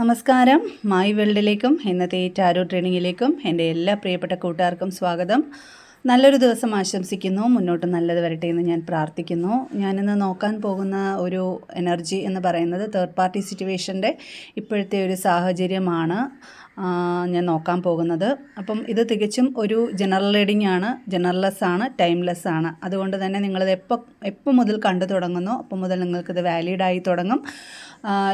നമസ്കാരം. മായി വേൾഡിലേക്കും ഇന്നത്തെ ടാരോ ട്രെയിനിങ്ങിലേക്കും എന്റെ എല്ലാ പ്രിയപ്പെട്ട കൂട്ടുകാർക്കും സ്വാഗതം. നല്ലൊരു ദിവസം ആശംസിക്കുന്നു. മുന്നോട്ട് നല്ലത് വരട്ടെ എന്ന് ഞാൻ പ്രാർത്ഥിക്കുന്നു. ഞാനിന്ന് നോക്കാൻ പോകുന്ന ഒരു എനർജി എന്ന് പറയുന്നത് തേർഡ് പാർട്ടി സിറ്റുവേഷന്റെ ഇപ്പോഴത്തെ ഒരു സാഹചര്യമാണ്. ഞാൻ നോക്കാൻ പോകുന്നത്. അപ്പം ഇത് തികച്ചും ഒരു ജനറൽ റീഡിംഗ് ആണ്. ജനറൽലെസ് ആണ് ടൈംലെസ് ആണ്. അതുകൊണ്ട് തന്നെ നിങ്ങളിത് എപ്പോൾ എപ്പോൾ മുതൽ കണ്ടു തുടങ്ങുന്നു അപ്പോൾ മുതൽ നിങ്ങൾക്കിത് ആയി തുടങ്ങും.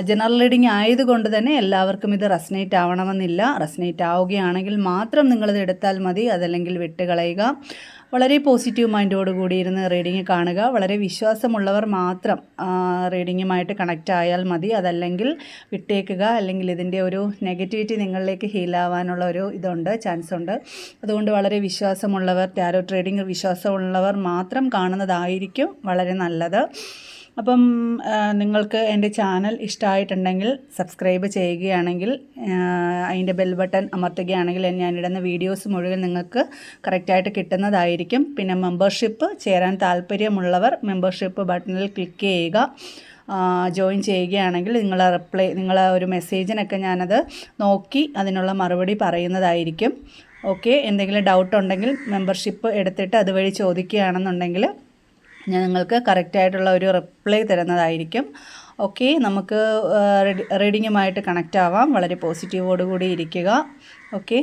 ജനറൽ റീഡിംഗ് ആയതുകൊണ്ട് തന്നെ എല്ലാവർക്കും ഇത് റെസ്നേറ്റ് ആവണമെന്നില്ല. റെസ്നേറ്റ് ആവുകയാണെങ്കിൽ മാത്രം നിങ്ങളിത് എടുത്താൽ മതി. അതല്ലെങ്കിൽ വിട്ടുകളയുക. വളരെ പോസിറ്റീവ് മൈൻഡോട് കൂടി ഇരുന്ന് റീഡിങ് കാണുക. വളരെ വിശ്വാസമുള്ളവർ മാത്രം റീഡിങ്ങുമായിട്ട് കണക്റ്റ് ആയാൽ മതി. അതല്ലെങ്കിൽ വിട്ടേക്കുക. അല്ലെങ്കിൽ ഇതിന്റെ ഒരു നെഗറ്റിവിറ്റി നിങ്ങളിലേക്ക് ഹീലാവാനുള്ള ഒരു ഇതുണ്ട് ചാൻസ് ഉണ്ട്. അതുകൊണ്ട് വളരെ വിശ്വാസമുള്ളവർ ടാരോ ട്രേഡിംഗ് വിശ്വാസമുള്ളവർ മാത്രം കാണുന്നതായിരിക്കും വളരെ നല്ലത്. അപ്പം നിങ്ങൾക്ക് എന്റെ ചാനൽ ഇഷ്ടമായിട്ടുണ്ടെങ്കിൽ സബ്സ്ക്രൈബ് ചെയ്യുകയാണെങ്കിൽ അതിന്റെ ബെൽ ബട്ടൺ അമർത്തുകയാണെങ്കിൽ ഞാനിടുന്ന വീഡിയോസ് മുഴുവൻ നിങ്ങൾക്ക് കറക്റ്റായിട്ട് കിട്ടുന്നതായിരിക്കും. പിന്നെ മെമ്പർഷിപ്പ് ചേരാൻ താല്പര്യമുള്ളവർ മെമ്പർഷിപ്പ് ബട്ടണിൽ ക്ലിക്ക് ചെയ്യുക. ജോയിൻ ചെയ്യുകയാണെങ്കിൽ നിങ്ങളെ റിപ്ലൈ നിങ്ങളെ ഒരു മെസ്സേജിനൊക്കെ ഞാനത് നോക്കി അതിനുള്ള മറുപടി പറയുന്നതായിരിക്കും. ഓക്കെ എന്തെങ്കിലും ഡൗട്ട് ഉണ്ടെങ്കിൽ മെമ്പർഷിപ്പ് എടുത്തിട്ട് അതുവഴി ചോദിക്കുകയാണെന്നുണ്ടെങ്കിൽ ഞാൻ നിങ്ങൾക്ക് കറക്റ്റായിട്ടുള്ള ഒരു റിപ്ലൈ തരുന്നതായിരിക്കും. ഓക്കെ നമുക്ക് റീഡിങ്ങുമായിട്ട് കണക്റ്റ് ആവാം വളരെ പോസിറ്റീവോടുകൂടി ഇരിക്കുക. ഓക്കെ.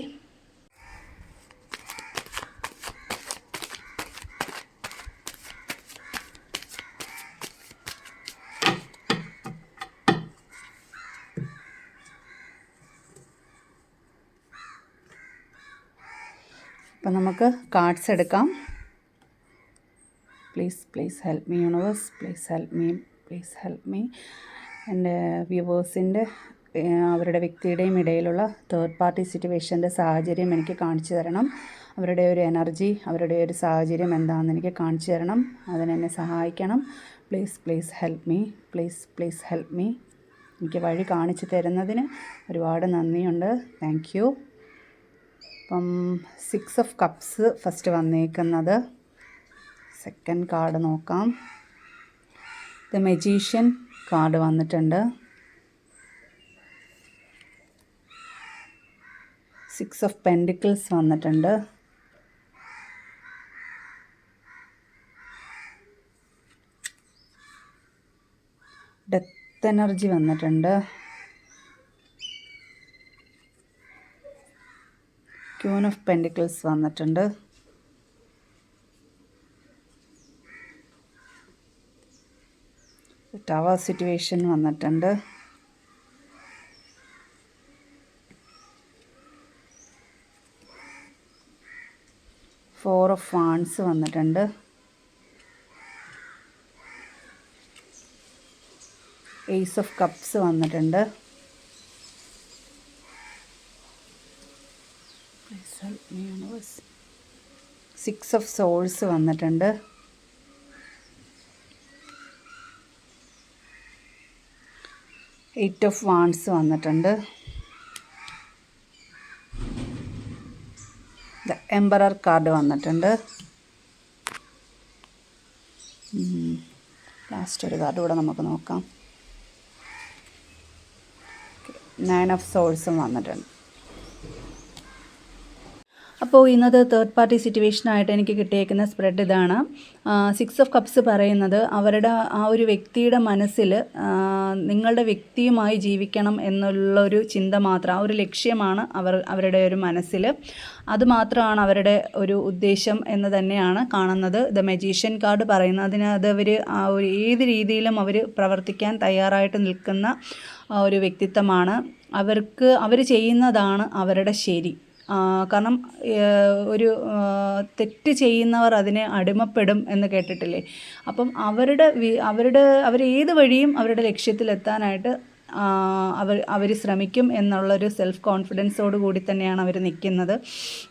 അപ്പം നമുക്ക് കാർഡ്സ് എടുക്കാം. Please please help me universe please help me please help me എന്റെ വ്യൂവേഴ്സിന്റെ അവരുടെ വ്യക്തിയുടെയും ഇടയിലുള്ള തേർഡ് പാർട്ടി സിറ്റുവേഷന്റെ സാഹചര്യം എനിക്ക് കാണിച്ചു തരണം. അവരുടെ ഒരു എനർജി അവരുടെ ഒരു സാഹചര്യം എന്താണെന്ന് എനിക്ക് കാണിച്ചു തരണം. അതിനെന്നെ സഹായിക്കണം. Please please help me please please help me എനിക്ക് വഴി കാണിച്ചു തരുന്നതിന് ഒരുപാട് നന്ദിയുണ്ട്. താങ്ക് യു അപ്പം സിക്സ് ഓഫ് കപ്സ് ഫസ്റ്റ് വന്നേക്കുന്നത്. സെക്കൻഡ് കാർഡ് നോക്കാം. ദ മെജീഷ്യൻ കാർഡ് വന്നിട്ടുണ്ട്. സിക്സ് ഓഫ് പെൻഡിക്കിൾസ് വന്നിട്ടുണ്ട്. ഡെത്ത് എനർജി വന്നിട്ടുണ്ട്. ക്യൂൻ ഓഫ് പെൻഡിക്കിൾസ് വന്നിട്ടുണ്ട്. ടവർ സിറ്റുവേഷൻ വന്നിട്ടുണ്ട്. ഫോർ ഓഫ് ഫാൺസ് വന്നിട്ടുണ്ട്. എയ്സ് ഓഫ് കപ്സ് വന്നിട്ടുണ്ട്. സിക്സ് ഓഫ് സോൾസ് വന്നിട്ടുണ്ട്. എയ്റ്റ് ഓഫ് വാൺസ് വന്നിട്ടുണ്ട്. ദ എംബറർ കാർഡ് വന്നിട്ടുണ്ട്. ലാസ്റ്റ് ഒരു കാർഡ് കൂടെ നമുക്ക് നോക്കാം. നയൻ ഓഫ് സോൾസും വന്നിട്ടുണ്ട്. അപ്പോൾ ഇന്നത്തെ തേർഡ് പാർട്ടി സിറ്റുവേഷനായിട്ട് എനിക്ക് കിട്ടിയേക്കുന്ന സ്പ്രെഡ് ഇതാണ്. സിക്സ് ഓഫ് കപ്സ് പറയുന്നത് അവരുടെ ആ ഒരു വ്യക്തിയുടെ മനസ്സിൽ നിങ്ങളുടെ വ്യക്തിയുമായി ജീവിക്കണം എന്നുള്ളൊരു ചിന്ത മാത്രം ആ ഒരു ലക്ഷ്യമാണ് അവർ അവരുടെ ഒരു മനസ്സിൽ അതുമാത്രമാണ് അവരുടെ ഒരു ഉദ്ദേശം എന്ന് തന്നെയാണ് കാണുന്നത്. ദ മെജീഷ്യൻ കാർഡ് പറയുന്നത് അതിന് അത് അവർ ആ ഒരു ഏത് രീതിയിലും അവർ പ്രവർത്തിക്കാൻ തയ്യാറായിട്ട് നിൽക്കുന്ന ഒരു വ്യക്തിത്വമാണ്. അവർക്ക് അവർ ചെയ്യുന്നതാണ് അവരുടെ ശരി. കാരണം ഒരു തെറ്റ് ചെയ്യുന്നവർ അതിനെ അടിമപ്പെടും എന്ന് കേട്ടിട്ടില്ലേ? അപ്പം അവരുടെ അവരുടെ അവർ ഏത് വഴിയും അവരുടെ ലക്ഷ്യത്തിലെത്താനായിട്ട് അവർ അവർ ശ്രമിക്കും എന്നുള്ളൊരു സെൽഫ് കോൺഫിഡൻസോട് കൂടി തന്നെയാണ് അവർ നിൽക്കുന്നത്.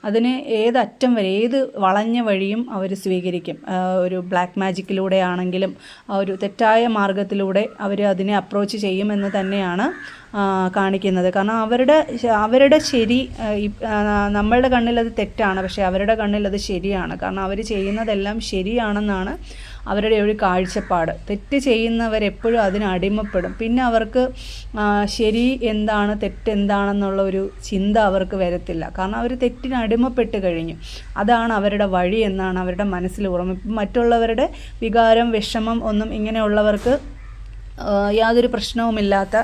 അതിന് ഏതറ്റം വരെ ഏത് വളഞ്ഞ വഴിയും അവർ സ്വീകരിക്കും. ഒരു ബ്ലാക്ക് മാജിക്കിലൂടെ ആണെങ്കിലും ഒരു തെറ്റായ മാർഗത്തിലൂടെ അവർ അതിനെ അപ്രോച്ച് ചെയ്യുമെന്ന് തന്നെയാണ് കാണിക്കുന്നത്. കാരണം അവരുടെ അവരുടെ ശരി നമ്മളുടെ കണ്ണിൽ അത് തെറ്റാണ് പക്ഷേ അവരുടെ കണ്ണിൽ അത് ശരിയാണ്. കാരണം അവർ ചെയ്യുന്നതെല്ലാം ശരിയാണെന്നാണ് അവരുടെ ഒരു കാഴ്ചപ്പാട്. തെറ്റ് ചെയ്യുന്നവരെപ്പോഴും അതിന് അടിമപ്പെടും. പിന്നെ അവർക്ക് ശരി എന്താണ് തെറ്റ് ഒരു ചിന്ത അവർക്ക് വരത്തില്ല. കാരണം അവർ തെറ്റിന് അടിമപ്പെട്ട് കഴിഞ്ഞു. അതാണ് അവരുടെ വഴി എന്നാണ് അവരുടെ മനസ്സിൽ ഓർമ്മ. മറ്റുള്ളവരുടെ വികാരം വിഷമം ഒന്നും ഇങ്ങനെയുള്ളവർക്ക് യാതൊരു പ്രശ്നവുമില്ലാത്ത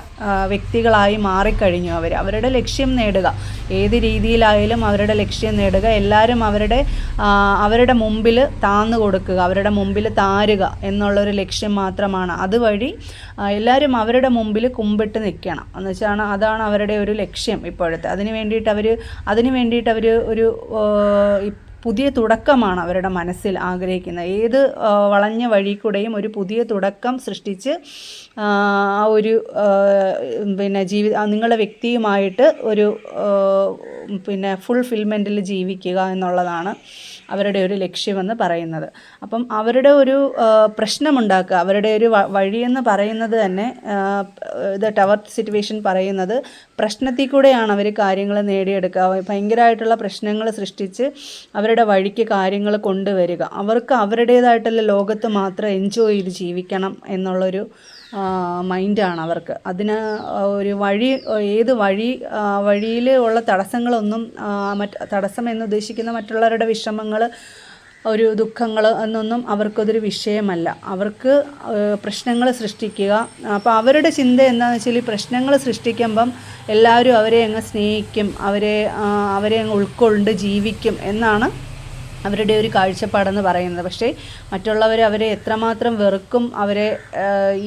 വ്യക്തികളായി മാറിക്കഴിഞ്ഞു അവർ. അവരുടെ ലക്ഷ്യം നേടുക. ഏത് രീതിയിലായാലും അവരുടെ ലക്ഷ്യം നേടുക. എല്ലാവരും അവരുടെ അവരുടെ മുമ്പിൽ താന്നു കൊടുക്കുക അവരുടെ മുമ്പിൽ താരുക എന്നുള്ളൊരു ലക്ഷ്യം മാത്രമാണ്. അതുവഴി എല്ലാവരും അവരുടെ മുമ്പിൽ കുമ്പിട്ട് നിൽക്കണം. എന്ന് വെച്ചാൽ അതാണ് അവരുടെ ഒരു ലക്ഷ്യം ഇപ്പോഴത്തെ. അതിന് വേണ്ടിയിട്ട് അവർ അതിന് വേണ്ടിയിട്ട് അവർ ഒരു പുതിയ തുടക്കമാണ് അവരുടെ മനസ്സിൽ ആഗ്രഹിക്കുന്നത്. ഏത് വളഞ്ഞ വഴി കൂടെയും ഒരു പുതിയ തുടക്കം സൃഷ്ടിച്ച് ആ ഒരു പിന്നെ ജീവിത നിങ്ങളുടെ വ്യക്തിയുമായിട്ട് ഒരു പിന്നെ ഫുൾഫിൽമെന്റിൽ ജീവിക്കുക എന്നുള്ളതാണ് അവരുടെ ഒരു ലക്ഷ്യമെന്ന് പറയുന്നത്. അപ്പം അവരുടെ ഒരു പ്രശ്നമുണ്ടാക്കുക അവരുടെ ഒരു വഴിയെന്ന് പറയുന്നത് തന്നെ ഇത് ടവർ സിറ്റുവേഷൻ പറയുന്നത് പ്രശ്നത്തിൽ കൂടെയാണ് അവർ കാര്യങ്ങൾ നേടിയെടുക്കുക. ഭയങ്കരമായിട്ടുള്ള പ്രശ്നങ്ങൾ സൃഷ്ടിച്ച് അവരുടെ വഴിക്ക് കാര്യങ്ങൾ കൊണ്ടുവരിക. അവർക്ക് അവരുടേതായിട്ടുള്ള ലോകത്ത് മാത്രം എൻജോയ് ചെയ്ത് ജീവിക്കണം എന്നുള്ളൊരു മൈൻഡാണ് അവർക്ക്. അതിന് ഒരു വഴി ഏത് വഴി വഴിയിൽ ഉള്ള തടസ്സങ്ങളൊന്നും മറ്റ് തടസ്സം എന്ന് ഉദ്ദേശിക്കുന്ന മറ്റുള്ളവരുടെ വിഷമങ്ങൾ ഒരു ദുഃഖങ്ങൾ എന്നൊന്നും അവർക്കതൊരു വിഷയമല്ല. അവർക്ക് പ്രശ്നങ്ങൾ സൃഷ്ടിക്കുക. അപ്പോൾ അവരുടെ ചിന്ത എന്താണെന്ന് വെച്ചാൽ ഈ പ്രശ്നങ്ങൾ സൃഷ്ടിക്കുമ്പം എല്ലാവരും അവരെ അങ്ങ് സ്നേഹിക്കും. അവരെ അവരെ അങ്ങ് ഉൾക്കൊണ്ട് ജീവിക്കും എന്നാണ് അവരുടെ ഒരു കാഴ്ചപ്പാടെന്ന് പറയുന്നത്. പക്ഷേ മറ്റുള്ളവർ അവരെ എത്രമാത്രം വെറുക്കും അവരെ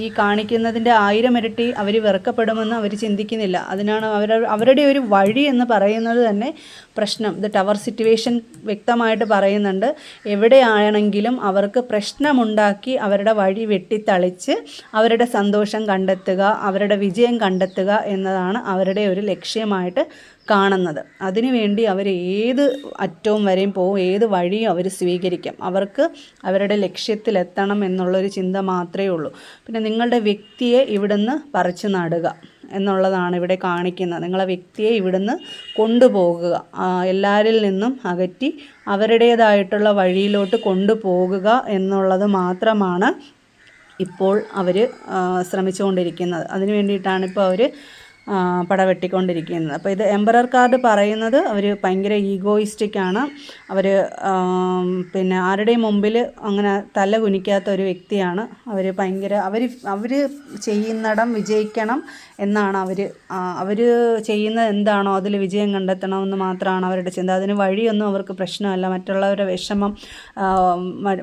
ഈ കാണിക്കുന്നതിന്റെ ആയിരം ഇരട്ടി അവർ വെറുക്കപ്പെടുമെന്ന് അവർ ചിന്തിക്കുന്നില്ല. അതിനാണ് അവർ അവരുടെ ഒരു വഴി എന്ന് പറയുന്നത് തന്നെ പ്രശ്നം. ഇത് ടവർ സിറ്റുവേഷൻ വ്യക്തമായിട്ട് പറയുന്നുണ്ട്. എവിടെയാണെങ്കിലും അവർക്ക് പ്രശ്നമുണ്ടാക്കി അവരുടെ വഴി വെട്ടിത്തളിച്ച് അവരുടെ സന്തോഷം കണ്ടെത്തുക അവരുടെ വിജയം കണ്ടെത്തുക എന്നതാണ് അവരുടെ ഒരു ലക്ഷ്യമായിട്ട് കാണുന്നത്. അതിനുവേണ്ടി അവർ ഏത് അറ്റവും വരെയും പോകും ഏത് വഴിയും അവർ സ്വീകരിക്കും. അവർക്ക് അവരുടെ ലക്ഷ്യത്തിലെത്തണം എന്നുള്ളൊരു ചിന്ത മാത്രമേ ഉള്ളൂ. പിന്നെ നിങ്ങളുടെ വ്യക്തിയെ ഇവിടുന്ന് പറിച്ചു നടുക എന്നുള്ളതാണ് ഇവിടെ കാണിക്കുന്നത്. നിങ്ങളെ വ്യക്തിയെ ഇവിടുന്ന് കൊണ്ടുപോകുക. എല്ലാവരിൽ നിന്നും അകറ്റി അവരുടേതായിട്ടുള്ള വഴിയിലോട്ട് കൊണ്ടുപോകുക എന്നുള്ളത് മാത്രമാണ് ഇപ്പോൾ അവർ ശ്രമിച്ചുകൊണ്ടിരിക്കുന്നത്. അതിന് വേണ്ടിയിട്ടാണ് ഇപ്പോൾ അവർ പടവെട്ടിക്കൊണ്ടിരിക്കുന്നത്. അപ്പോൾ ഇത് എംബറർ കാർഡ് പറയുന്നത് അവർ ഭയങ്കര ഈഗോയിസ്റ്റിക് ആണ്. അവർ പിന്നെ ആരുടെയും മുമ്പിൽ അങ്ങനെ തല കുനിക്കാത്ത ഒരു വ്യക്തിയാണ്. അവർ ഭയങ്കര അവർ അവർ ചെയ്യുന്നിടം വിജയിക്കണം എന്നാണ് അവർ അവർ ചെയ്യുന്നത് എന്താണോ അതിൽ വിജയം കണ്ടെത്തണമെന്ന് മാത്രമാണ് അവരുടെ ചിന്ത. അതിന് വഴിയൊന്നും അവർക്ക് പ്രശ്നമല്ല. മറ്റുള്ളവരെ വിഷമം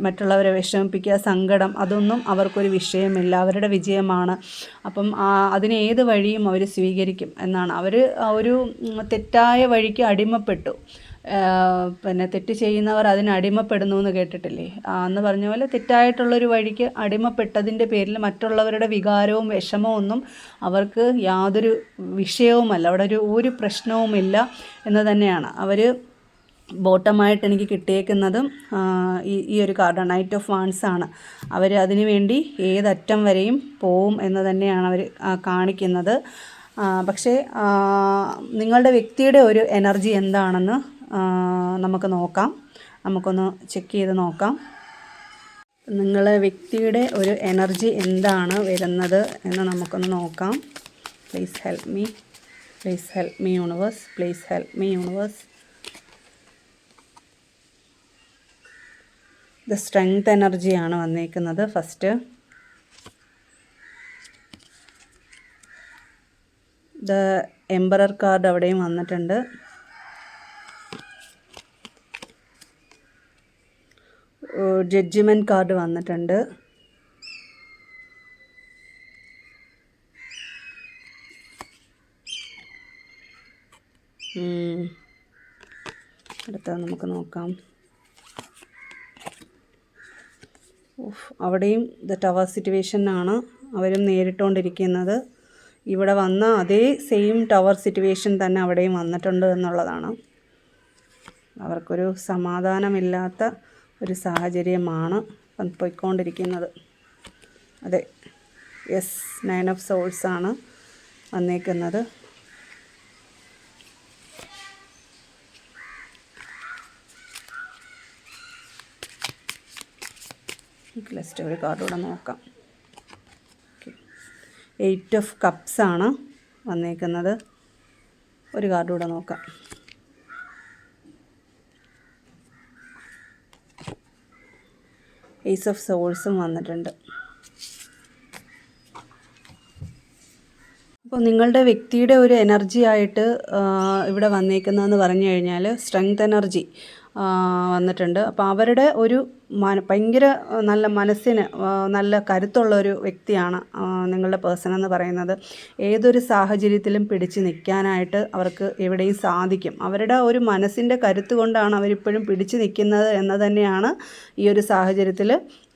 മറ്റുള്ളവരെ വിഷമിപ്പിക്കുക സങ്കടം അതൊന്നും അവർക്കൊരു വിഷയമില്ല. അവരുടെ വിജയമാണ്. അപ്പം അതിന് ഏത് വഴിയും അവർ സ്വീകരിക്കും എന്നാണ്. അവർ ഒരു തെറ്റായ വഴിക്ക് അടിമപ്പെട്ടു. പിന്നെ തെറ്റ് ചെയ്യുന്നവർ അതിന് അടിമപ്പെടുന്നു എന്ന് കേട്ടിട്ടില്ലേ അന്ന് പറഞ്ഞ പോലെ തെറ്റായിട്ടുള്ളൊരു വഴിക്ക് അടിമപ്പെട്ടതിന്റെ പേരിൽ മറ്റുള്ളവരുടെ വികാരവും വിഷമവും ഒന്നും അവർക്ക് യാതൊരു വിഷയവുമല്ല അവിടെ ഒരു ഒരു പ്രശ്നവുമില്ല എന്ന് തന്നെയാണ്. അവർ ബോട്ടമായിട്ട് എനിക്ക് കിട്ടിയേക്കുന്നതും ഈ ഈ ഒരു കാർഡാണ് നൈറ്റ് ഓഫ് വാൺസ് ആണ്. അവർ അതിനു വേണ്ടി ഏതറ്റം വരെയും പോവും എന്ന് തന്നെയാണ് അവർ കാണിക്കുന്നത്. പക്ഷേ നിങ്ങളുടെ വ്യക്തിയുടെ ഒരു എനർജി എന്താണെന്ന് നമുക്ക് നോക്കാം. നമുക്കൊന്ന് ചെക്ക് ചെയ്ത് നോക്കാം. നിങ്ങളെ വ്യക്തിയുടെ ഒരു എനർജി എന്താണ് വരുന്നത് എന്ന് നമുക്കൊന്ന് നോക്കാം. Please help me please help me universe please help me universe the strength എനർജിയാണ് വന്നേക്കുന്നത്. ഫസ്റ്റ് ദ എംബറർ കാർഡ് അവിടെയും വന്നിട്ടുണ്ട്. ജഡ്ജിമെന്റ് കാർഡ് വന്നിട്ടുണ്ട്. അടുത്ത നമുക്ക് നോക്കാം. അവിടെയും ദ ടവർ സിറ്റുവേഷൻ ആണ്. അവരും നേരിട്ടുകൊണ്ടിരിക്കുന്നത് ഇവിടെ വന്ന അതേ സെയിം ടവർ സിറ്റുവേഷൻ തന്നെ അവിടെയും വന്നിട്ടുണ്ട് എന്നുള്ളതാണ്. അവർക്കൊരു സമാധാനമില്ലാത്ത ഒരു സാഹചര്യമാണ് പോയിക്കൊണ്ടിരിക്കുന്നത്. അതെ യെസ് നയൻ ഓഫ് സോൾസാണ് വന്നേക്കുന്നത്. ലാസ്റ്റ് ഒരു കാർഡ് കൂടെ നോക്കാം. എയ്റ്റ് ഓഫ് കപ്സാണ് വന്നേക്കുന്നത്. ഒരു കാർഡ് കൂടെ നോക്കാം. ഏസ് ഓഫ് സോൾസും വന്നിട്ടുണ്ട്. അപ്പോൾ നിങ്ങളുടെ വ്യക്തിയുടെ ഒരു എനർജി ആയിട്ട് ഇവിടെ വന്നേക്കുന്നതെന്ന് പറഞ്ഞു കഴിഞ്ഞാൽ സ്ട്രെങ്ത് എനർജി വന്നിട്ടുണ്ട്. അപ്പോൾ അവരുടെ ഒരു മന ഭയങ്കര നല്ല മനസ്സിന് നല്ല കരുത്തുള്ള ഒരു വ്യക്തിയാണ് നിങ്ങളുടെ പേഴ്സൺ എന്ന് പറയുന്നത്. ഏതൊരു സാഹചര്യത്തിലും പിടിച്ചു നിൽക്കാനായിട്ട് അവർക്ക് എവിടെയും സാധിക്കും. അവരുടെ ഒരു മനസ്സിന്റെ കരുത്ത് കൊണ്ടാണ് അവരിപ്പോഴും പിടിച്ചു നിൽക്കുന്നത് എന്ന് തന്നെയാണ് ഈ ഒരു സാഹചര്യത്തിൽ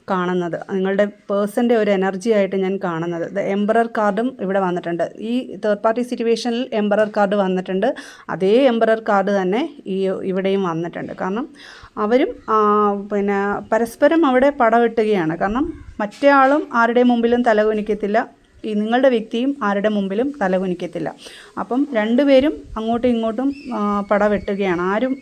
കാണുന്നത്. നിങ്ങളുടെ പേഴ്സന്റെ ഒരു എനർജി ആയിട്ട് ഞാൻ കാണുന്നത്. ദ എംബറർ കാർഡും ഇവിടെ വന്നിട്ടുണ്ട്. ഈ തേർഡ് പാർട്ടി സിറ്റുവേഷനിൽ എംബറർ കാർഡ് വന്നിട്ടുണ്ട്. അതേ എംബറർ കാർഡ് തന്നെ ഈ ഇവിടെയും വന്നിട്ടുണ്ട്. കാരണം അവരും പിന്നെ പരസ്പരം അവിടെ പടവെട്ടുകയാണ്. കാരണം മറ്റേ ആളും ആരുടെയും മുമ്പിലും തലകുനിക്കത്തില്ല. ഈ നിങ്ങളുടെ വ്യക്തിയും ആരുടെ മുമ്പിലും തലകുനിക്കത്തില്ല. അപ്പം രണ്ടുപേരും അങ്ങോട്ടും ഇങ്ങോട്ടും പട വെട്ടുകയാണ് ആരും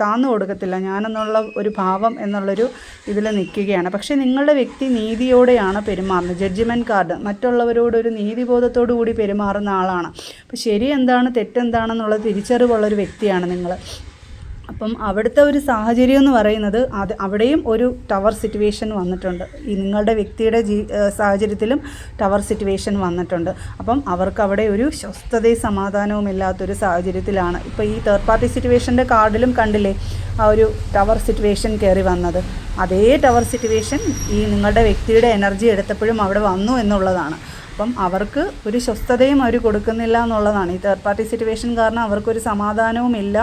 താന്നു കൊടുക്കത്തില്ല. ഞാനെന്നുള്ള ഒരു ഭാവം എന്നുള്ളൊരു ഇതിൽ നിൽക്കുകയാണ്. പക്ഷേ നിങ്ങളുടെ വ്യക്തി നീതിയോടെയാണ് പെരുമാറുന്നത്. ജഡ്ജ്മെന്റ് കാർഡ് മറ്റുള്ളവരോട് ഒരു നീതിബോധത്തോടു കൂടി പെരുമാറുന്ന ആളാണ്. അപ്പോൾ ശരി എന്താണ് തെറ്റെന്താണെന്നുള്ള തിരിച്ചറിവുള്ളൊരു വ്യക്തിയാണ് നിങ്ങൾ അപ്പം അവിടുത്തെ ഒരു സാഹചര്യം എന്ന് പറയുന്നത് അത് അവിടെയും ഒരു ടവർ സിറ്റുവേഷൻ വന്നിട്ടുണ്ട്. ഈ നിങ്ങളുടെ വ്യക്തിയുടെ ജീ സാഹചര്യത്തിലും ടവർ സിറ്റുവേഷൻ വന്നിട്ടുണ്ട്. അപ്പം അവർക്ക് അവിടെ ഒരു സ്വസ്ഥതയും സമാധാനവും ഇല്ലാത്തൊരു സാഹചര്യത്തിലാണ്. ഇപ്പോൾ ഈ തേർഡ് പാർട്ടി സിറ്റുവേഷന്റെ കാർഡിലും കണ്ടില്ലേ ആ ഒരു ടവർ സിറ്റുവേഷൻ കയറി വന്നത്. അതേ ടവർ സിറ്റുവേഷൻ ഈ നിങ്ങളുടെ വ്യക്തിയുടെ എനർജി എടുത്തപ്പോഴും അവിടെ വന്നു എന്നുള്ളതാണ്. അപ്പം അവർക്ക് ഒരു സ്വസ്ഥതയും അവർ കൊടുക്കുന്നില്ല എന്നുള്ളതാണ്. ഈ തേർഡ് പാർട്ടി സിറ്റുവേഷൻ കാരണം അവർക്കൊരു സമാധാനവും ഇല്ല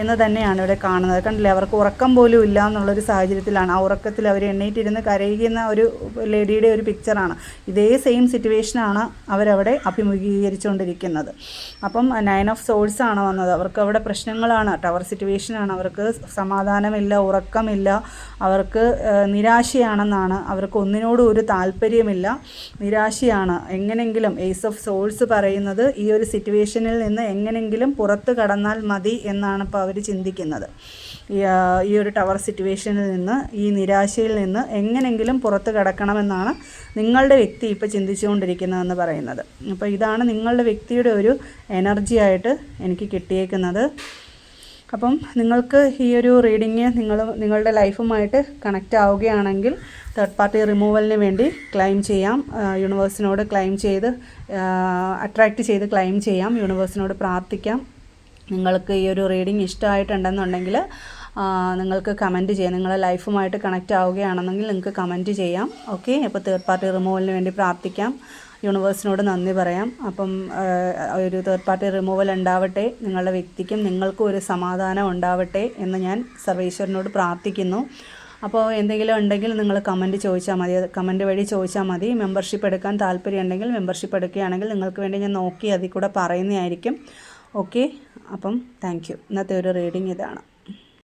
എന്ന് തന്നെയാണ് ഇവിടെ കാണുന്നത്. കണ്ടില്ലേ അവർക്ക് ഉറക്കം പോലും ഇല്ല എന്നുള്ളൊരു സാഹചര്യത്തിലാണ്. ആ ഉറക്കത്തിൽ അവർ എണ്ണീറ്റിരുന്ന് കരയുന്ന ഒരു ലേഡിയുടെ ഒരു പിക്ചറാണ്. ഇതേ സെയിം സിറ്റുവേഷനാണ് അവരവിടെ അഭിമുഖീകരിച്ചുകൊണ്ടിരിക്കുന്നത് അപ്പം നയൻ ഓഫ് സോൾസ് ആണ് വന്നത്. അവർക്ക് അവിടെ പ്രശ്നങ്ങളാണ്. ടവർ സിറ്റുവേഷനാണ്. അവർക്ക് സമാധാനമില്ല ഉറക്കമില്ല. അവർക്ക് നിരാശയാണെന്നാണ്. അവർക്ക് ഒന്നിനോടും ഒരു താല്പര്യമില്ല. നിരാശയാണ്. എങ്ങനെങ്കിലും ഏസ് ഓഫ് സോൾസ് പറയുന്നത് ഈ ഒരു സിറ്റുവേഷനിൽ നിന്ന് എങ്ങനെങ്കിലും പുറത്ത് കടന്നാൽ മതി എന്നാണ് ഇപ്പോൾ അവർ ചിന്തിക്കുന്നത്. ഈ, ഒരു ടവർ സിറ്റുവേഷനിൽ നിന്ന് ഈ നിരാശയിൽ നിന്ന് എങ്ങനെങ്കിലും പുറത്ത് കിടക്കണമെന്നാണ് നിങ്ങളുടെ വ്യക്തി ഇപ്പോൾ ചിന്തിച്ചുകൊണ്ടിരിക്കുന്നതെന്ന് പറയുന്നത്. അപ്പോൾ ഇതാണ് നിങ്ങളുടെ വ്യക്തിയുടെ ഒരു എനർജി ആയിട്ട് എനിക്ക് കിട്ടിയേക്കുന്നത്. അപ്പം നിങ്ങൾക്ക് ഈ ഒരു റീഡിങ് നിങ്ങൾ നിങ്ങളുടെ ലൈഫുമായിട്ട് കണക്റ്റ് ആവുകയാണെങ്കിൽ തേർഡ് പാർട്ടി റിമൂവലിന് വേണ്ടി ക്ലെയിം ചെയ്യാം. യൂണിവേഴ്സിനോട് ക്ലെയിം ചെയ്ത് അട്രാക്റ്റ് ചെയ്ത് ക്ലെയിം ചെയ്യാം. യൂണിവേഴ്സിനോട് പ്രാർത്ഥിക്കാം. നിങ്ങൾക്ക് ഈ ഒരു റീഡിംഗ് ഇഷ്ടമായിട്ടുണ്ടെന്നുണ്ടെങ്കിൽ നിങ്ങൾക്ക് കമന്റ് ചെയ്യാം. നിങ്ങളെ ലൈഫുമായിട്ട് കണക്റ്റ് ആവുകയാണെന്നെങ്കിൽ നിങ്ങൾക്ക് കമന്റ് ചെയ്യാം. ഓക്കെ അപ്പോൾ തേർഡ് പാർട്ടി റിമൂവലിന് വേണ്ടി പ്രാർത്ഥിക്കാം. യൂണിവേഴ്സിനോട് നന്ദി പറയാം. അപ്പം ഒരു തേർഡ് പാർട്ടി റിമൂവൽ ഉണ്ടാവട്ടെ. നിങ്ങളുടെ വ്യക്തിക്കും നിങ്ങൾക്കും ഒരു സമാധാനം ഉണ്ടാവട്ടെ എന്ന് ഞാൻ സർവേശ്വരനോട് പ്രാർത്ഥിക്കുന്നു. അപ്പോൾ എന്തെങ്കിലും ഉണ്ടെങ്കിൽ നിങ്ങൾ കമന്റ് ചോദിച്ചാൽ മതി. കമന്റ് വഴി ചോദിച്ചാൽ മതി. മെമ്പർഷിപ്പ് എടുക്കാൻ താല്പര്യം ഉണ്ടെങ്കിൽ മെമ്പർഷിപ്പ് എടുക്കുകയാണെങ്കിൽ നിങ്ങൾക്ക് വേണ്ടി ഞാൻ നോക്കി അതിൽ കൂടെ പറയുന്നതായിരിക്കും. ഓക്കെ. അപ്പം താങ്ക് യു. ഇന്നത്തെ ഒരു റീഡിങ് ഇതാണ്.